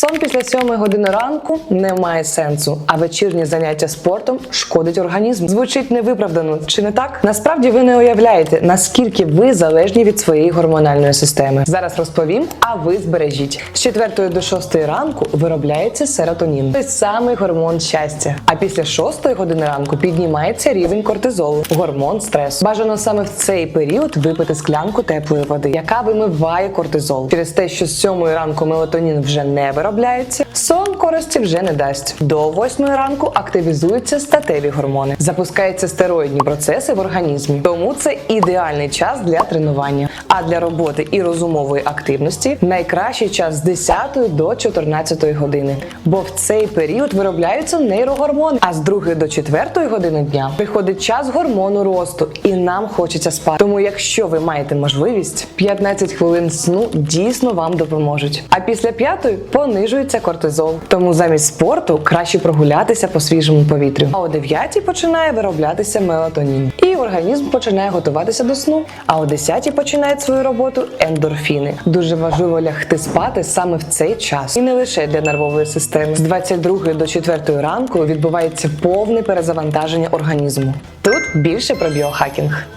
Сон після 7 години ранку не має сенсу, а вечірні заняття спортом шкодить організму. Звучить невиправдано, чи не так? Насправді ви не уявляєте, наскільки ви залежні від своєї гормональної системи. Зараз розповім, а ви збережіть. З 4 до 6 ранку виробляється серотонін, той самий гормон щастя. А після 6 години ранку піднімається рівень кортизолу, гормон стресу. Бажано саме в цей період випити склянку теплої води, яка вимиває кортизол. Через те, що з 7 ранку мелатонін вже не виробляється, сон користі вже не дасть. До 8 ранку активізуються статеві гормони, запускаються стероїдні процеси в організмі. Тому це ідеальний час для тренування. А для роботи і розумової активності найкращий час з 10 до 14 години. Бо в цей період виробляються нейрогормони. А з 2 до 4 години дня приходить час гормону росту, і нам хочеться спати. Тому, якщо ви маєте можливість, 15 хвилин сну дійсно вам допоможуть. А після п'ятої понижується кортизол. Тому замість спорту краще прогулятися по свіжому повітрю. А о 9 починає вироблятися мелатонін, і організм починає готуватися до сну. А о 10 починають свою роботу ендорфіни. Дуже важливо лягти спати саме в цей час, і не лише для нервової системи. З 22 до 4 ранку відбувається повне перезавантаження організму. Тут більше про біохакінг.